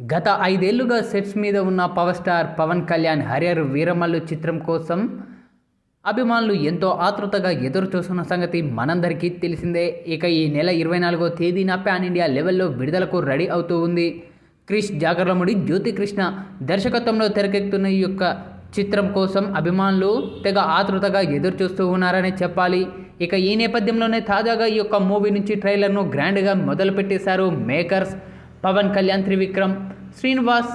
గత ఐదేళ్ళుగా సెట్స్ మీద ఉన్న power star Pawan Kalyan Harrier Veeramallu చిత్రం కోసం అభిమానులు ఎంతో ఆతృతగా ఎదురు చూస్తున్న సంగతి మనందరికీ తెలిసిందే. ఇక ఈ నెల ఇరవై నాలుగో తేదీన ప్యాన్ ఇండియా లెవెల్లో విడుదలకు రెడీ అవుతూ ఉంది. క్రిష్ జాగర్లముడి జ్యోతి కృష్ణ దర్శకత్వంలో తెరకెక్కుతున్న ఈ యొక్క చిత్రం కోసం అభిమానులు తెగ ఆతృతగా ఎదురు చూస్తూ ఉన్నారని చెప్పాలి. ఇక ఈ నేపథ్యంలోనే తాజాగా ఈ యొక్క మూవీ నుంచి ట్రైలర్ను గ్రాండ్గా మొదలుపెట్టేశారు మేకర్స్. పవన్ కళ్యాణ్ త్రివిక్రమ్ శ్రీనివాస్.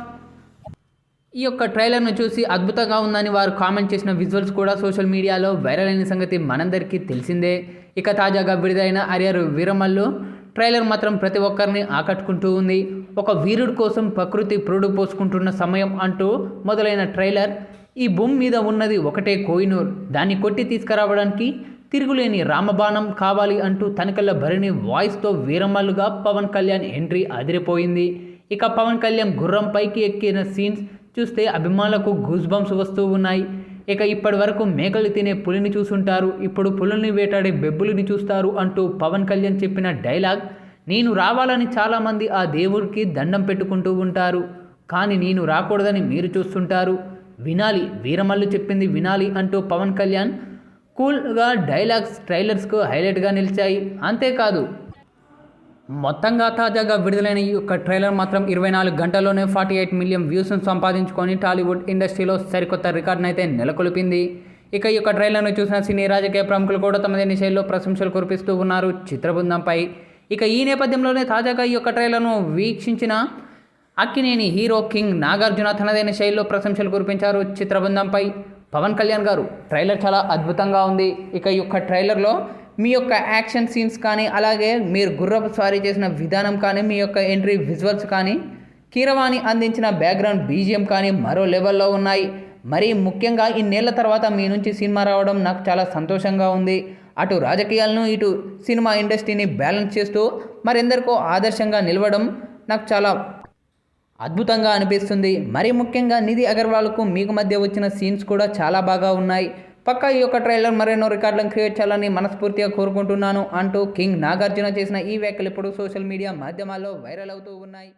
ఈ యొక్క ట్రైలర్ను చూసి అద్భుతంగా ఉందని వారు కామెంట్ చేసిన విజువల్స్ కూడా సోషల్ మీడియాలో వైరల్ అయిన సంగతి మనందరికీ తెలిసిందే. ఇక తాజాగా విడుదలైన అరియర్ వీరమల్లు ట్రైలర్ మాత్రం ప్రతి ఒక్కరిని ఆకట్టుకుంటూ ఉంది. ఒక వీరుడు కోసం ప్రకృతి పురుడు పోసుకుంటున్న సమయం అంటూ మొదలైన ట్రైలర్ ఈ భూమి మీద ఉన్నది ఒకటే కోహినూర్. దాన్ని కొట్టి తీసుకురావడానికి తిరుగులేని రామబాణం కావాలి అంటూ తనకల్ల భరిణి వాయిస్తో వీరమల్లుగా పవన్ కళ్యాణ్ ఎంట్రీ అదిరిపోయింది. ఇక పవన్ కళ్యాణ్ గుర్రం పైకి ఎక్కిన సీన్స్ చూస్తే అభిమానులకు గూస్ బంప్స్ వస్తూ ఉన్నాయి. ఇక ఇప్పటి వరకు మేకలు తినే పులిని చూసుంటారు. ఇప్పుడు పులుల్ని వేటాడే బెబ్బులిని చూస్తారు అంటూ పవన్ కళ్యాణ్ చెప్పిన డైలాగ్ నేను రావాలని చాలామంది ఆ దేవుడికి దండం పెట్టుకుంటూ ఉంటారు. కానీ నేను రాకూడదని మీరు చూస్తుంటారు. వినాలి వీరమల్లు చెప్పింది వినాలి అంటూ పవన్ కళ్యాణ్ కూల్గా డైలాగ్స్ ట్రైలర్స్కు హైలైట్గా నిలిచాయి. అంతేకాదు మొత్తంగా తాజాగా విడుదలైన ఈ యొక్క ట్రైలర్ మాత్రం ఇరవై నాలుగు గంటల్లోనే ఫార్టీ ఎయిట్ మిలియన్ వ్యూస్ను సంపాదించుకొని టాలీవుడ్ ఇండస్ట్రీలో సరికొత్త రికార్డును అయితే నెలకొల్పింది. ఇక ఈ యొక్క ట్రైలర్ను చూసిన సినీ రాజకీయ ప్రముఖులు కూడా తమదైన శైలిలో ప్రశంసలు కురిపిస్తూ ఉన్నారు చిత్రబృందంపై. ఇక ఈ నేపథ్యంలోనే తాజాగా ఈ యొక్క ట్రైలర్ను వీక్షించిన అక్కినేని హీరో కింగ్ నాగార్జున తనదైన శైలిలో ప్రశంసలు కురిపించారు చిత్రబృందంపై. పవన్ కళ్యాణ్ గారు ట్రైలర్ చాలా అద్భుతంగా ఉంది. ఇక ఈ యొక్క ట్రైలర్లో మీ యొక్క యాక్షన్ సీన్స్ కానీ అలాగే మీరు గుర్రపు స్వారీ చేసిన విధానం కానీ మీ యొక్క ఎంట్రీ విజువల్స్ కానీ కీరవాణి అందించిన బ్యాక్గ్రౌండ్ బీజిఎం కానీ మరో లెవెల్లో ఉన్నాయి. మరీ ముఖ్యంగా ఇన్నేళ్ళ తర్వాత మీ నుంచి సినిమా రావడం నాకు చాలా సంతోషంగా ఉంది. అటు రాజకీయాలను ఇటు సినిమా ఇండస్ట్రీని బ్యాలెన్స్ చేస్తూ మరెందరికో ఆదర్శంగా నిలవడం నాకు చాలా అద్భుతంగా అనిపిస్తుంది. మరీ ముఖ్యంగా నిధి అగర్వాల్కు మీకు మధ్య వచ్చిన సీన్స్ కూడా చాలా బాగా ఉన్నాయి. పక్కా ఈ యొక్క ట్రైలర్ మరెన్నో రికార్డులను క్రియేట్ చేయాలని మనస్ఫూర్తిగా కోరుకుంటున్నాను అంటూ కింగ్ నాగార్జున చేసిన ఈ వ్యాఖ్యలు ఇప్పుడు సోషల్ మీడియా మాధ్యమాల్లో వైరల్ అవుతూ ఉన్నాయి.